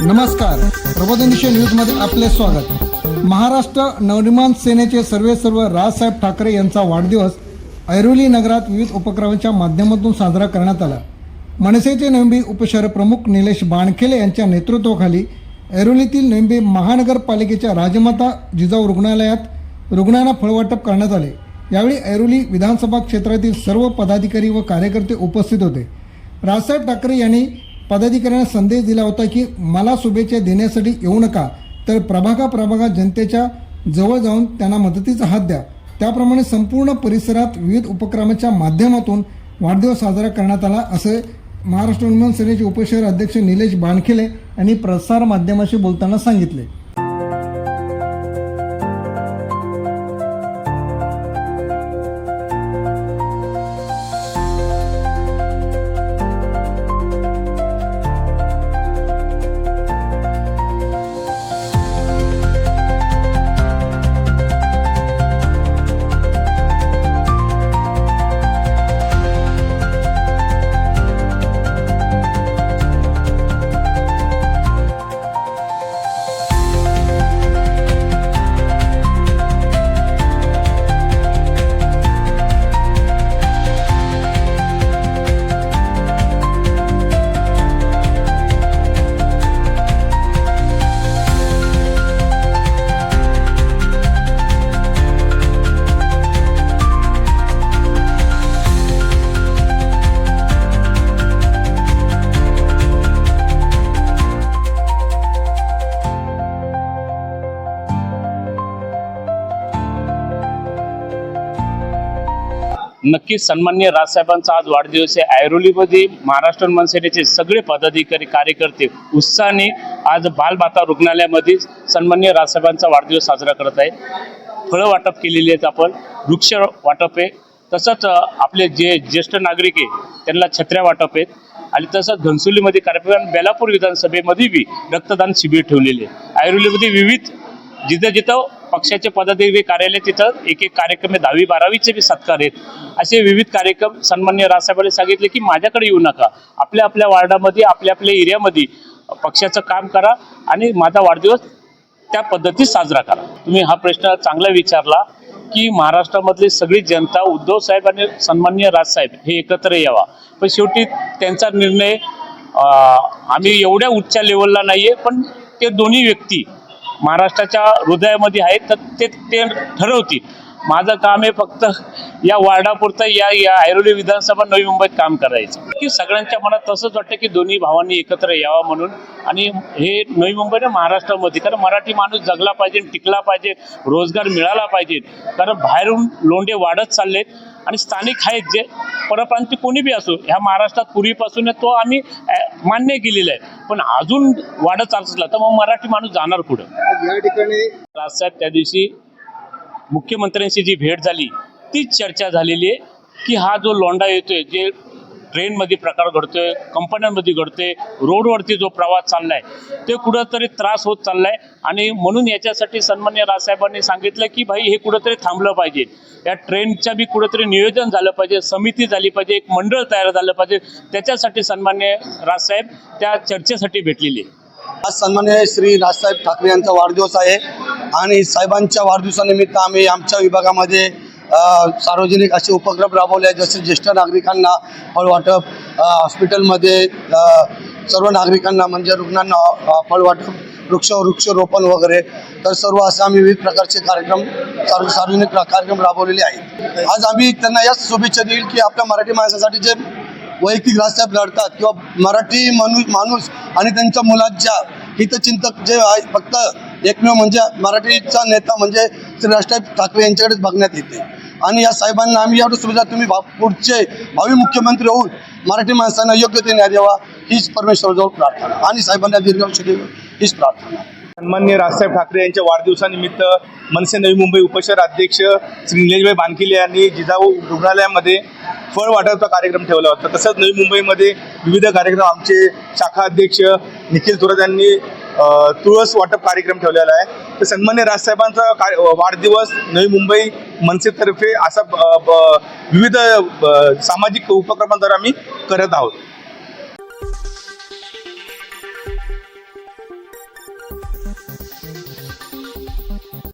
नमस्कार. प्रबोधनिशी न्यूजमध्ये आपले स्वागत. महाराष्ट्र नवनिर्माण सेनेचे सर्वे सर्व राजसाहेब ठाकरे यांचा वाढदिवस ऐरोली नगरात विविध उपक्रमांच्या माध्यमातून साजरा करण्यात आला. मनसेचे नोंबी उपशहर प्रमुख निलेश बाणखेले यांच्या नेतृत्वाखाली ऐरोलीतील नोंबी महानगरपालिकेच्या राजमाता जिजाऊ रुग्णालयात रुग्णांना फळवाटप करण्यात आले. यावेळी ऐरोली विधानसभा क्षेत्रातील सर्व पदाधिकारी व कार्यकर्ते उपस्थित होते. राजसाहेब ठाकरे यांनी पदाधिकाऱ्यांना संदेश दिला होता की मला शुभेच्छा देण्यासाठी येऊ नका तर प्रभागा प्रभागा जनतेच्या जवळ जाऊन त्यांना मदतीचा हात द्या. त्याप्रमाणे संपूर्ण परिसरात विविध उपक्रमाच्या माध्यमातून वाढदिवस साजरा करण्यात आला. असे महाराष्ट्र उन्मन सेनेचे उपशहर अध्यक्ष निलेश बाणखेले यांनी प्रसार माध्यमाशी बोलताना सांगितले. नक्कीच सन्मान्य राजसाहेबांचा आज वाढदिवस आहे. ऐरोलीमध्ये महाराष्ट्र मनसेनेचे सगळे पदाधिकारी कार्यकर्ते उत्साहाने आज बालमाता रुग्णालयामध्ये सन्मान्य राजसाहेबांचा वाढदिवस साजरा करत आहे फळं वाटप केलेली आहेत आपण वृक्ष वाटप आहे. तसंच आपले जे ज्येष्ठ नागरिक आहे त्यांना छत्र्या वाटप आहेत. आणि तसंच घनसोलीमध्ये कार्यक्रम बेलापूर विधानसभेमध्ये बी रक्तदान शिबिर ठेवलेले आहे. ऐरोलीमध्ये विविध जिथं जिथं पक्षाचे पदाधिकारी कार्यालय तिथं एक एक कार्यक्रम आहे. दहावी बारावीचे बी सत्कार आहेत. असे विविध कार्यक्रम सन्मान्य राजसाहेबांनी सांगितले की माझ्याकडे येऊ नका. आपल्या आपल्या वार्डामध्ये आपल्या आपल्या एरियामध्ये पक्षाचं काम करा आणि माझा वाढदिवस त्या पद्धतीत साजरा करा. तुम्ही हा प्रश्न चांगला विचारला की महाराष्ट्रामधली सगळी जनता उद्धव साहेब आणि सन्मान्य राजसाहेब हे एकत्र यावा. पण शेवटी त्यांचा निर्णय आम्ही एवढ्या उच्च लेवलला नाहीये पण ते दोन्ही व्यक्ती महाराष्ट्राच्या हृदयामध्ये आहेत तर ते ते ठरवतील. माझं काम आहे फक्त या वार्डापुरतं या या ऐरोली विधानसभा नवी मुंबईत काम करायचं. की सगळ्यांच्या मनात तसंच वाटतं की दोन्ही भावांनी एकत्र यावं म्हणून. आणि हे नवी मुंबई ना महाराष्ट्रामध्ये कारण मराठी माणूस जगला पाहिजे टिकला पाहिजे रोजगार मिळाला पाहिजे. कारण बाहेरून लोंढे वाढत चाललेत आणि स्थानिक आहेत जे परप्रांती कोणी बी असो ह्या महाराष्ट्रात पूर्वीपासून तो आम्ही मान्य केलेला आहे. पण अजून वाढत चालत असला तर मग मराठी माणूस जाणार पुढं या ठिकाणी राजसाहेब त्या दिवशी मुख्यमंत्र्यांशी जी भेट झाली तीच चर्चा झालेली आहे की हा जो लोंडा येतोय जे ट्रेनमध्ये प्रकार घडतोय कंपन्यांमध्ये घडतोय रोडवरती जो प्रवास चाललाय ते कुठंतरी त्रास होत चाललाय. आणि म्हणून याच्यासाठी सन्मान्य राजसाहेबांनी सांगितलं की भाई हे कुठंतरी थांबलं पाहिजे. या ट्रेनच्या बी कुठंतरी नियोजन झालं पाहिजे समिती झाली पाहिजे एक मंडळ तयार झालं पाहिजे. त्याच्यासाठी सन्मान्य राजसाहेब त्या चर्चेसाठी भेटलेले आज सन्मान्य श्री राजसाहेब ठाकरे यांचा वाढदिवस आहे. आणि साहेबांच्या वाढदिवसानिमित्त आम्ही आमच्या विभागामध्ये सार्वजनिक असे उपक्रम राबवले आहेत. जसे ज्येष्ठ नागरिकांना फळवाटप हॉस्पिटलमध्ये सर्व नागरिकांना म्हणजे रुग्णांना फळवाटप वृक्ष वृक्षरोपण वगैरे तर सर्व असे आम्ही विविध प्रकारचे कार्यक्रम सार्व सार्वजनिक कार्यक्रम राबवलेले आहेत. आज आम्ही त्यांना याच शुभेच्छा देईल की आपल्या मराठी माणसासाठी जे वैयक्तिक राजसाहेब लढतात किंवा मराठी माणूस माणूस आणि त्यांच्या मुलांच्या हितचिंतक जे आहे फक्त एकमेव म्हणजे मराठीचा नेता म्हणजे श्री राजसाहेब ठाकरे यांच्याकडेच बघण्यात येते. आणि या साहेबांना आम्ही एवढं सुविधा तुम्ही भा- पुढचे भावी मुख्यमंत्री होऊन मराठी माणसांना योग्य ते न्याय द्यावा हीच परमेश्वराजवळ प्रार्थना. आणि साहेबांना दीर्घायुष्य देव हीच प्रार्थना. सन्मान्य राजसाहेब ठाकरे यांच्या वाढदिवसानिमित्त मनसे नवी मुंबई उपशहर अध्यक्ष श्री निलेशभाई बानकिले यांनी जिजाऊ रुग्णालयामध्ये फळ वाटपचा कार्यक्रम ठेवला होता. तसंच नवी मुंबईमध्ये विविध कार्यक्रम आमचे शाखा अध्यक्ष निखिल थोरात यांनी तुळस वाटप कार्यक्रम ठेवलेला आहे. तर सन्मान्य राजसाहेबांचा कार्य वाढदिवस नवी मुंबई मनसेतर्फे असा ब- विविध ब- सामाजिक उपक्रमांद्वारे आम्ही करत आहोत.